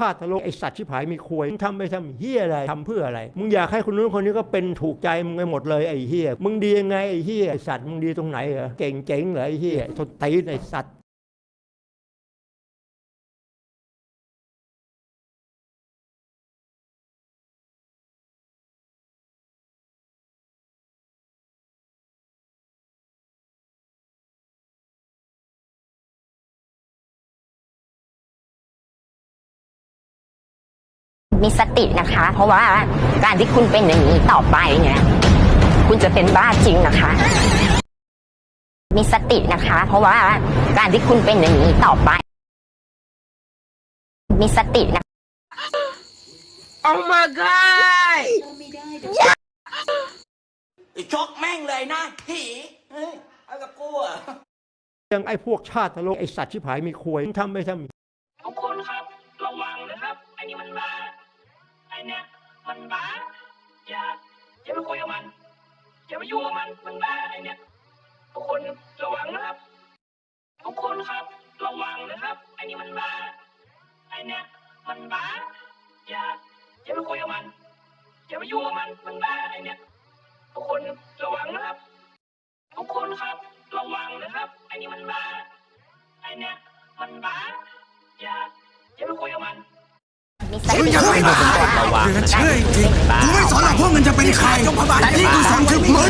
ชาติโลกไอสัตว์ชิบหายมีควยมึงทำไปทำเฮียอะไรทำเพื่ออะไร มึงอยากให้คนนู้นคนนี้ก็เป็นถูกใจมึงไปหมดเลยไอเฮียมึงดียังไงไอเฮียไอสัตว์มึงดีตรงไหนเหรอเก่งเจ๋งเหรอไอเฮียทนตีนไอสัตว์ มีสตินะคะ เพราะว่าการที่คุณเป็นอย่างนี้ต่อไปเนี่ย คุณจะเป็นบ้าจริงนะคะ มีสตินะคะ เพราะว่าการที่คุณเป็นอย่างนี้ต่อไป มีสตินะ Oh my god ชกแม่งเลยนะผีเฮ้ยเอากับกูอะยังไอ้พวกชาติโลกไอสัตว์ชิบหายมีควยมึงทำไปทำ เนี่ยมันบ้าอย่าอย่าไปคุยกับมันอย่าไปยุ่งกับมันมันบ้าไอ้เนี่ยทุกคนระวังนะครับ ทุกคนครับ ระวังนะครับไอ้นี่มันบ้าไอ้เนี่ยมันบ้าอย่าอย่าไปคุยกับมันอย่าไปยุ่งกับมันมันบ้าไอ้เนี่ยทุกคนระวังนะครับ ทุกคนครับ ระวังนะครับไอ้นี่มันบ้าไอ้เนี่ยมันบ้าอย่าอย่าไปคุยกับมัน มีสติมึงอย่าไปบ้าระวังเดือดเชื่อจริงๆกูไม่สอนหรอกพวกมันจะเป็นใครแต่นี่กูสอนถึงมึง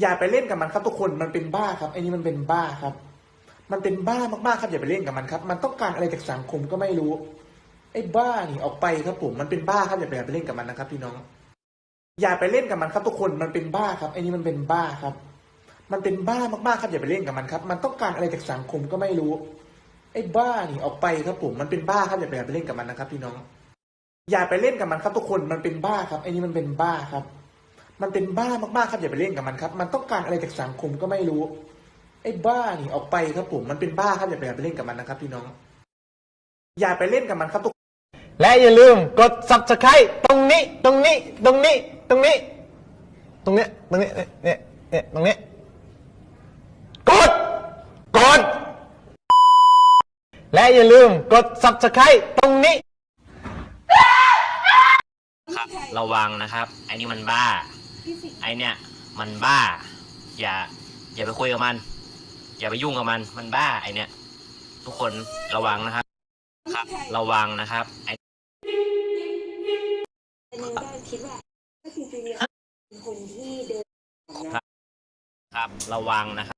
อย่าไปเล่นกับมันครับทุกคนมันเป็นบ้าครับไอ้นี่มันเป็นบ้าครับ มันเป็นบ้ามากๆครับอย่าไปเล่นกับมันครับ มันต้องการอะไรจากสังคมก็ไม่รู้ ไอ้บ้านี่ออกไปครับผมมันเป็นบ้าครับอย่าไปอย่าไปเล่นกับมันนะครับ พี่น้อง อย่าไปเล่นกับมันครับทุกคนมันเป็นบ้าครับไอ้นี่มันเป็นบ้าครับ มันเป็นบ้ามากๆครับอย่าไปเล่นกับมันครับ มันต้องการอะไรจากสังคมก็ไม่รู้ ไอ้บ้านี่ออกไปครับผมมันเป็นบ้าครับอย่าไปอย่าไปเล่นกับมันนะครับ พี่น้อง อย่าไปเล่นกับมันครับทุกคนมันเป็นบ้าครับไอ้นี่มันเป็นบ้าครับ มันเป็นบ้ามากๆครับอย่าไปเล่นกับมันครับ มันต้องการอะไรจากสังคมก็ไม่รู้ ไอ้บ้านี่ออกไปครับผมมันเป็นบ้าครับอย่าไปอย่าไปเล่นกับมันนะครับ พี่น้อง อย่าไปเล่นกับมันครับทุกและอย่าลืมกด subscribe ตรงนี้ตรงนี้ตรงนี้ตรงนี้ ตรงเนี้ยตรงนี้เนี่ยเนี่ยเนี่ยตรงนี้กดกดและอย่าลืมกด subscribe ตรงนี้ ครับ ระวังนะครับ ไอ้นี่มันบ้า ไอ้เนี่ย มันบ้า อย่า อย่าไปคุยกับมัน อย่าไปยุ่งกับมัน มันบ้า ไอ้เนี่ย ทุกคนระวังนะครับ ครับ ระวังนะครับ ไอ้ครับ ระวังนะครับ